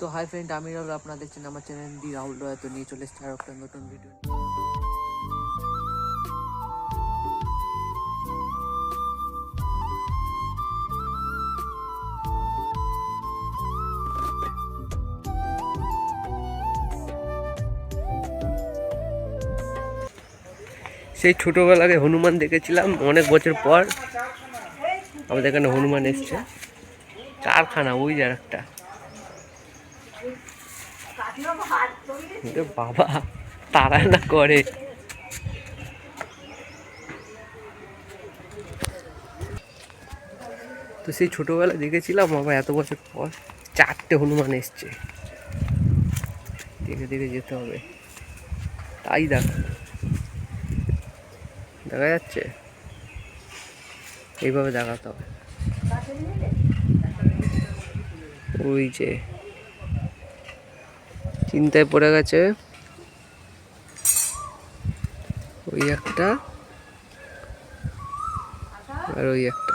তো hi friend আমি রাহুল আপনারা দেখছেন আমার চ্যানেল দি রাহুল রয়, তো নিয়ে চলে এসেছি আর একটা নতুন ভিডিও সেই ছোটোবেলায় হনুমান দেখেছিলাম অনেক বছর পর। আমাদের এখানে হনুমান এসছে। কারখানা ওই যে একটা বাবা তারা না করে। তো সেই ছোটোবেলায় দেখেছিলাম, বাবা, এত বছর পর চারটে হনুমান এসছে। দেখে দেখে যেতে হবে। তাই দেখ। দেখা যাচ্ছে? এইভাবে দেখাতে হবে। ওই যে চিন্তায় পড়ে গেছে। ওই একটা। আর ওই একটা।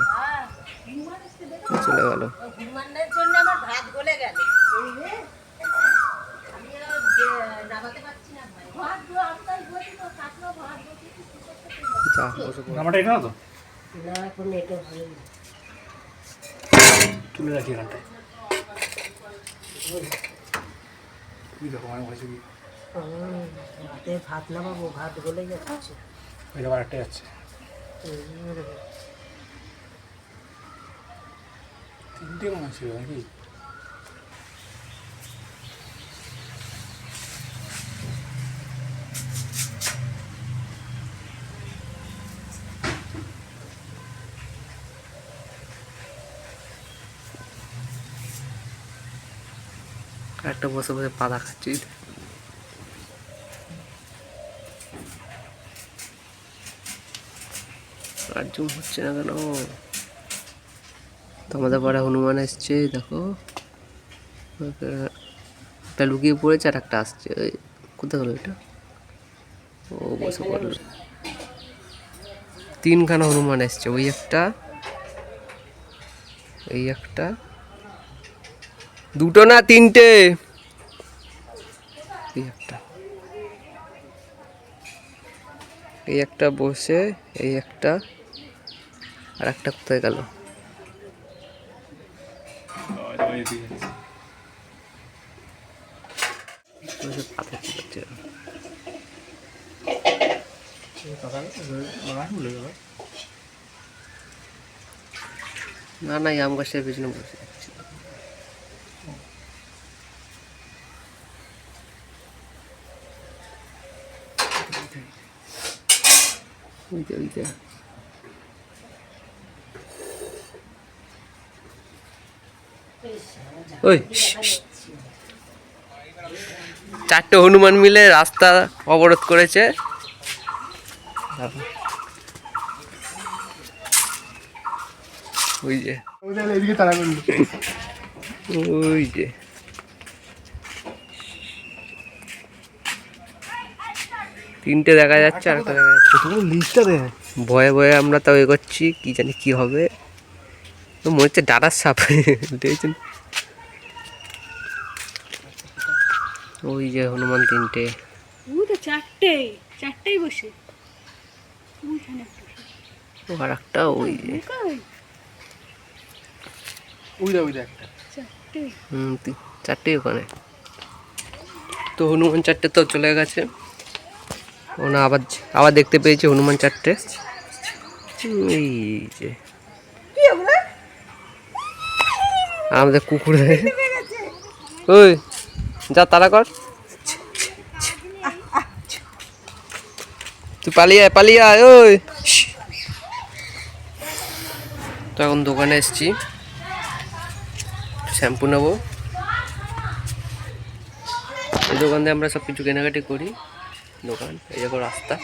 চলে গেল। তুলে রাখি এখানটায়। দেখো আমি কি? হুম, ভাত নামাবো ভাত গলে যাচ্ছে ওই আবার একটা যাচ্ছে তিনটে মনে ছিল নাকি? একটা বসে বসে পাতা খাচ্ছি। আর হচ্ছে না কেন? তো আমাদের পাড়ে হনুমান এসছে, দেখো। একটা লুকিয়ে পড়েছে আর একটা আসছে। ওই কোথায় গেলো এটা? ও, বসে পড়ল। তিনখানা হনুমান এসছে, ওই একটা, এই একটা। দুটো না তিনটে? এই একটা। এই একটা বসে, এই একটা। আর একটা কোথায় গেল। না না আম গাছের পেছনে বসে। ওই যে ওই যে। চারটে হনুমান মিলে রাস্তা অবরোধ করেছে। ওই যে। ওই যে। তিনটে দেখা যাচ্ছে আর একটা দেখা যাচ্ছে। তুমি লিস্টটা দে। ভয়ে ভয়ে আমরা তাও এগোচ্ছি কি জানি কি হবে। তো মনে হচ্ছে ডাটার সাপ। দেখেছেন? ওই যে হনুমান তিনটে। ওই তো চারটেই চারটেই বসে। ও আর একটা ওই যে। ওই। ওই একটা। চারটে। হুম তি- ওখানে। তো হনুমান চারটে তো চলে গেছে। ওনা আবার আবার দেখতে পেয়েছি হনুমান চারটে। এই যে। আমাদের কুকুর ওই যা তারা কর। তুই পালিয়ে আয় পালিয়ে আয় ওই। তো এখন দোকানে এসছি। শ্যাম্পু নেব। এই দোকান দিয়ে আমরা সব কিছু কেনাকাটি করি। দোকান এই দেখো রাস্তা।